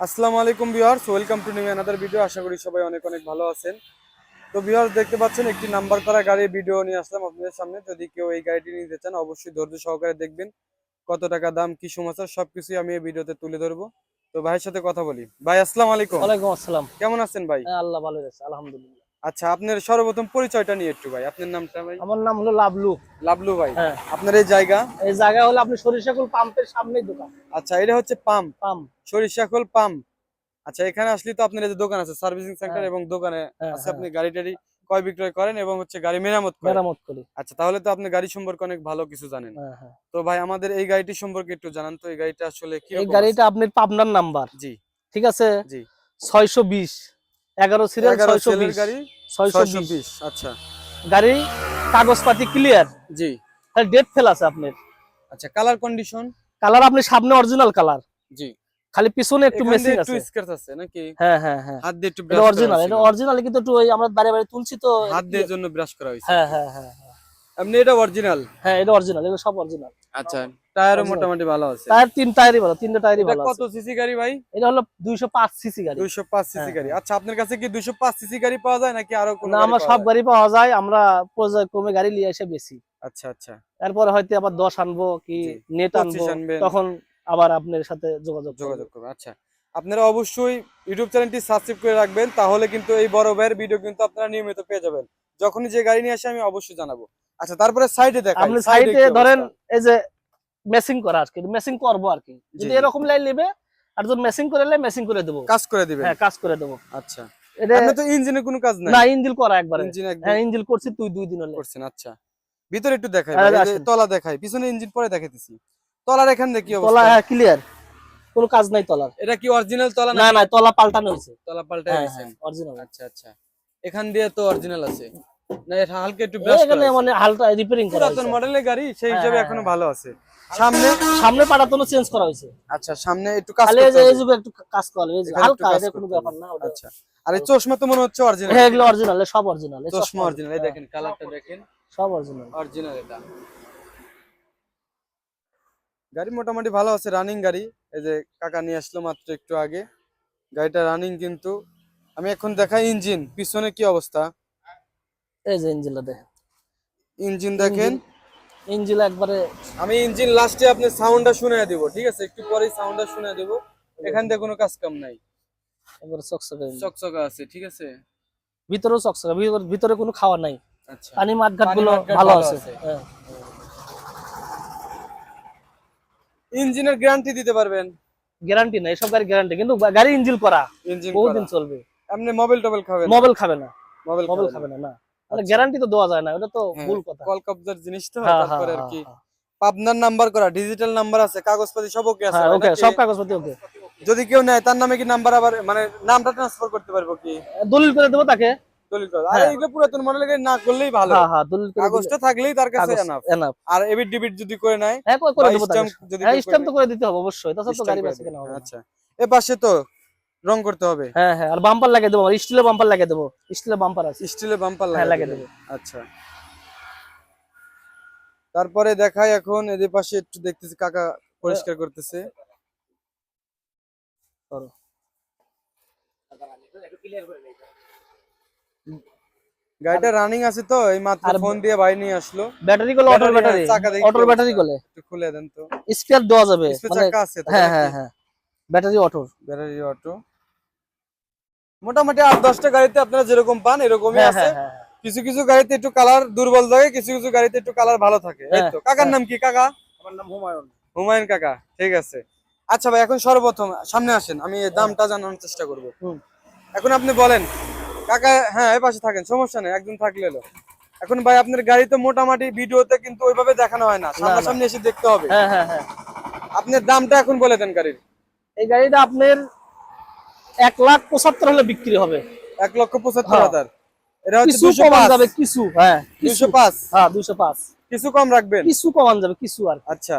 আসসালামু আলাইকুম viewers welcome to new another video. আশা করি সবাই অনেক অনেক ভালো আছেন। তো ভিউয়ার্স দেখতে পাচ্ছেন একটি নাম্বার করা গাড়ির ভিডিও নিয়ে আসলাম আপনাদের সামনে। যদি কেউ এই গাড়িটি নিতে চান অবশ্যই ধৈর্য সহকারে দেখবেন কত টাকা দাম কি সমস্যা সবকিছুই আমি এই ভিডিওতে তুলে ধরবো। তো ভাইয়ের সাথে কথা বলি। ভাই আসসালামু আলাইকুম ওয়ালাইকুম আসসালাম। কেমন আছেন ভাই? হ্যাঁ, আল্লাহ ভালো আছে আলহামদুলিল্লাহ। আচ্ছা আপনার সর্বপ্রথম পরিচয়টা নিয়ে একটু ভাই। আপনার নামটা ভাই? আমার নাম হলো লাভলু লাভলু ভাই। হ্যাঁ। আপনার এই জায়গা? এই জায়গা হলো আপনি সরিষাকুল পাম্পের সামনেই দোকান। আচ্ছা এটা হচ্ছে পাম্প? পাম্প। সরিষাখোল পাম্প। আচ্ছা এখানে আসলে তো আপনার এই যে দোকান আছে সার্ভিসিং সেন্টার হ্যাঁ। এবং দোকানে হ্যাঁ, আছে। আপনি গাড়ি টাড়ি ক্রয় বিক্রয় করেন এবং হচ্ছে গাড়ি মেরামত করেন। মেরামত করি। আচ্ছা তাহলে তো আপনি গাড়ি সম্পর্কে অনেক ভালো কিছু জানেন। হ্যাঁ হ্যাঁ। তো ভাই আমাদের এই গাড়িটি সম্পর্কে একটু জানান তো এই গাড়িটা আসলে কি এই গাড়িটা আপনার পাবনার নাম্বার। জি। ঠিক আছে? জি। ছয়শো বিশ। এগারো সিরিয়াল ছয়শো গাড়ি ছয়শো বিশ। আচ্ছা। গাড়ি কাগজপাতি ক্লিয়ার জি। ডেট ফেল আছে আপনার। আচ্ছা কালার কন্ডিশন কালার আপনি সামনে অরিজিনাল কালার জি। খালি পিছনে একটু মেসিং একটু আছে। স্কেচ আছে নাকি? হ্যাঁ হ্যাঁ হ্যাঁ। হাত দিয়ে একটু এটা করা অরিজিনাল এটা। অরিজিনাল কিন্তু একটু ওই আমরা বারে বারে তুলছি তো হাত দিয়ে জন্য ব্রাশ করা হয়েছে। হ্যাঁ হ্যাঁ হ্যাঁ হ্যাঁ। আপনি এটা অরিজিনাল হ্যাঁ এটা অরিজিনাল এগুলো সব অরিজিনাল আচ্ছা। টায়ারও মোটামুটি ভালো আছে। টায়ার তিন টায়ারই ভালো তিনটা টায়ারই ভালো কত সিসি গাড়ি ভাই? এটা হলো দুইশো পাঁচ সিসি গাড়ি। দুইশো পাঁচ সিসি হ্যাঁ, গাড়ি। আচ্ছা আপনার কাছে কি দুইশো পাঁচ সিসি গাড়ি পাওয়া যায় নাকি আরও কোনো না আমরা সব গাড়ি পাওয়া যায় আমরা পর্যায়ক্রমে গাড়ি নিয়ে এসে বেশি আচ্ছা আচ্ছা। তারপরে হয়তো আবার দশ আনব কি নেট আনব তখন আবার আপনার সাথে যোগাযোগ যোগাযোগ করবেন আচ্ছা। আপনারা অবশ্যই ইউটিউব চ্যানেলটি সাবস্ক্রাইব করে রাখবেন তাহলে কিন্তু এই বড় ভাইয়ের ভিডিও কিন্তু আপনারা নিয়মিত পেয়ে যাবেন। যখনই যে গাড়ি নিয়ে আসে আমি অবশ্যই জানাব। আচ্ছা তারপরে সাইডে দেখাই। আপনি সাইডে ধরেন এই যে মেসিং করা আর কি মেসিং করব আর কি যদি এরকম লাইন নেবে আর যদি মেসিং করে নেয় মেসিং করে দেবো। কাজ করে দিবেন? হ্যাঁ কাজ করে দেবো। আচ্ছা। এটা তো ইঞ্জিনে কোনো কাজ নাই? না ইঞ্জিল করা একবারে। ইঞ্জিন একদম হ্যাঁ করছি তুই দুই দিন হলে। করছেন আচ্ছা। ভিতরে একটু দেখাই হ্যাঁ। তলা দেখাই। পিছনে ইঞ্জিন পরে দেখাইতেছি। তলার এখান দিয়ে কি তলা হ্যাঁ ক্লিয়ার কোনো কাজ নাই তলার। এটা কি অরিজিনাল তলা না না তলা পাল্টানো হয়েছে। তলা অরিজিনাল আচ্ছা আচ্ছা। এখান দিয়ে তো অরিজিনাল আছে। না এটা হালকা একটু ব্রাশ এখানে মানে হালকা রিপেয়ারিং করা পুরাতন মডেলের গাড়ি সেই হ্যাঁ, হিসাবে হ্যাঁ, এখনও হ্যাঁ। ভালো আছে। সামনে? সামনে পাটাতনও চেঞ্জ করা হয়েছে। আচ্ছা সামনে একটু কাজ খালি এই যে এই হবে। যুগে একটু কাজ করা হবে, এই যে এখানে একটু হালকা এটা কোনো ব্যাপার না আচ্ছা আর এই চশমা তো মনে হচ্ছে অরিজিনাল হ্যাঁ এগুলো অরিজিনাল সব অরিজিনাল চশমা অরিজিনাল এই দেখেন কালারটা দেখেন। সব অরিজিনাল অরিজিনাল এটা। গাড়ি মোটামুটি ভালো আছে রানিং গাড়ি। এই যে কাকা নিয়ে আসলো মাত্র একটু আগে। গাড়িটা রানিং কিন্তু। আমি এখন দেখাই ইঞ্জিন পিছনে কি অবস্থা? এই যে ইঞ্জিনটা দেখেন। ইঞ্জিন দেখেন। ইঞ্জিন একবারে আমি ইঞ্জিন লাস্টে আপনি সাউন্ডটা শুনে দিব ঠিক আছে? একটু সাউন্ডটা শুনে দেব। এখান থেকে কোনো কাজ কাম নাই। একবারে চকচকে engine। চকচকা আছে ঠিক আছে? ভিতরেও চকচকে ভিতরে- কোনো খাওয়া নাই। আচ্ছা। পানি মাঠঘাটগুলো ভালো আছে। হ্যাঁ। ইঞ্জিনের গ্যারান্টি দিতে পারবেন? গ্যারান্টি নাই এসব গাড়ি গ্যারান্টি কিন্তু গাড়ি ইঞ্জিন করা ইঞ্জিন বহুদিন চলবে। আপনি মোবাইল টোবাইল খাবেন? মোবাইল খাবে না। মোবাইল মোবাইল খাবে না না। আচ্ছা। গ্যারান্টি তো দেওয়া যায় না ওটা তো হ্যাঁ, ভুল কথা। কল কবজার জিনিস তো হ্যাঁ, তারপরে আর হ্যাঁ, কি। হ্যাঁ, পাবনার নাম্বার করা ডিজিটাল নাম্বার আছে কাগজপাতি সব ওকে আছে ওকে সব কাগজপত্র ওকে যদি কেউ নেয় তার নামে কি নাম্বার আবার মানে নামটা ট্রান্সফার করতে পারব কি? দলিল করে দেবো তাকে। দলিল করে আর। এগুলো পুরাতন না করলেই ভালো। হ্যাঁ হ্যাঁ দলিল কাগজটা থাকলেই তার কাছে এনাফ আর এবিট ডিবিট যদি করে নেয় হ্যাঁ করে দেবো যদি স্ট্যাম্প তো করে দিতে হবে অবশ্যই। তাছাড়া তো গাড়ি করে কেনা হবে আচ্ছা। এ পাশে তো রং করতে হবে? হ্যাঁ হ্যাঁ আর বাম্পার লাগিয়ে দেবো স্টিলের বাম্পার লাগিয়ে দেবো। স্টিলের বাম্পার আছে। স্টিলের বাম্পার হ্যাঁ, লাগিয়ে লাগিয়ে দেবে। আচ্ছা। তারপরে দেখাই এখন এদের পাশে একটু দেখতেছি কাকা পরিষ্কার করতেছে। গাড়িটা রানিং আছে তো এই মাত্র ফোন দিয়ে ভাই নিয়ে আসলো। ব্যাটারি গুলো অটোর ব্যাটারি হ্যাঁ, অটোর ব্যাটারি গুলো? একটু খুলে দেন তো। স্পেয়ার দেওয়া যাবে। মানে চাকা আছে হ্যাঁ হ্যাঁ হ্যাঁ। ব্যাটারি অটোর ব্যাটারি অটো মোটামুটি আট দশটা গাড়িতে আপনারা যেরকম পান এরকমই হ্যাঁ আছে। হ্যাঁ হ্যাঁ। কিছু কিছু গাড়িতে একটু কালার দুর্বল থাকে কিছু কিছু গাড়িতে একটু কালার ভালো থাকে এই তো। কাকার। নাম কি কাকা? আমার নাম হুমায়ুন। হুমায়ুন কাকা ঠিক আছে। আচ্ছা ভাই এখন সর্বপ্রথম সামনে আসেন আমি দামটা জানানোর চেষ্টা করব। এখন আপনি বলেন কাকা হ্যাঁ এই পাশে থাকেন সমস্যা নেই একজন থাকলে। এখন ভাই আপনার গাড়ি তো মোটামুটি ভিডিওতে কিন্তু ওইভাবে দেখানো হয় না। সামনাসামনি এসে দেখতে হবে। হ্যাঁ হ্যাঁ হ্যাঁ। আপনার দামটা এখন বলে দেন গাড়ির। এই গাড়িটা আপনার এক লাখ পঁচাত্তর হলে বিক্রি হবে। এক লক্ষ পঁচাত্তর হ্যাঁ। হাজার। এটা কিছু কমান যাবে কিছু হ্যাঁ দুশো পাঁচ। হ্যাঁ দুশো পাঁচ। কিছু কম রাখবেন? কিছু কমান যাবে কিছু আর আচ্ছা।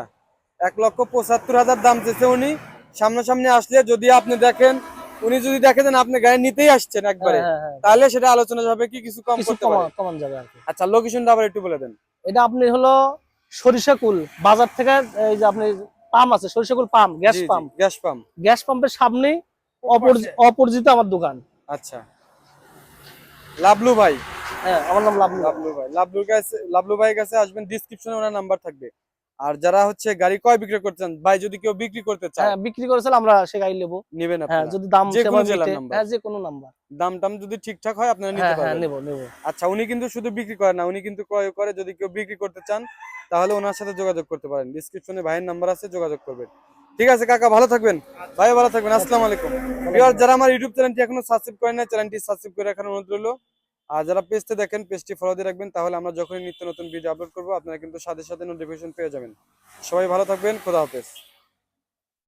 এক লক্ষ পঁচাত্তর হাজার দাম চেয়েছে উনি। সামনাসামনি আসলে যদি আপনি দেখেন উনি যদি দেখেন আপনি গাড়ি নিতেই আসছেন একবারে হ্যাঁ, হ্যাঁ। তাহলে সেটা আলোচনা হবে কি কিছু কম করতে কমান যাবে আর আচ্ছা লোকেশনটা আবার একটু বলে দেন। এটা আপনি হলো সরিষাকুল বাজার থেকে এই যে আপনি পাম্প আছে Sarishakul pump gas pump gas pump gas পাম্পের সামনে অপরিচিত অপরিচিত আমার দোকান। আচ্ছা। লাবলু ভাই। হ্যাঁ আমার নাম লাভলু লাবলু ভাই। লাবলুর কাছে লাবলু ভাইয়ের কাছে আসবেন ডিসক্রিপশনে ওনার নাম্বার থাকবে। আর যারা হচ্ছে গাড়ি কয় বিক্রি করতে চান ভাই যদি কেউ বিক্রি করতে চায় হ্যাঁ বিক্রি করেছিল আমরা সে গাড়ি নেব। নেবেন হ্যাঁ আপনারা। যদি দাম যে কোনো জেলার নাম্বার। হ্যাঁ যে কোনো নাম্বার দাম টাম যদি ঠিকঠাক হয় আপনারা নিতে হ্যাঁ হ্যাঁ পারবেন। নেব নেব। আচ্ছা উনি কিন্তু শুধু বিক্রি করে না উনি কিন্তু ক্রয় করে যদি কেউ বিক্রি করতে চান তাহলে ওনার সাথে যোগাযোগ করতে পারেন। ডিসক্রিপশনে ভাইয়ের নাম্বার আছে যোগাযোগ করবেন। ঠিক আছে, কাকা, ভালো থাকবেন। ভাই ভালো থাকবেন, আসসালাম আলাইকুম। ভিউয়ার যারা আমার ইউটিউব চ্যানেলটি এখনও সাবস্ক্রাইব করেন না চ্যানেলটি সাবস্ক্রাইব করে রাখার অনুরোধ রইল। আর যারা পেজতে দেখেন, পেজটি ফলো দিয়ে রাখবেন, তাহলে আমরা যখনই নিত্য নতুন ভিডিও আপলোড করব, আপনারা কিন্তু সাথে সাথে নোটিফিকেশন পেয়ে যাবেন। সবাই ভালো থাকবেন, খোদা হাফেজ।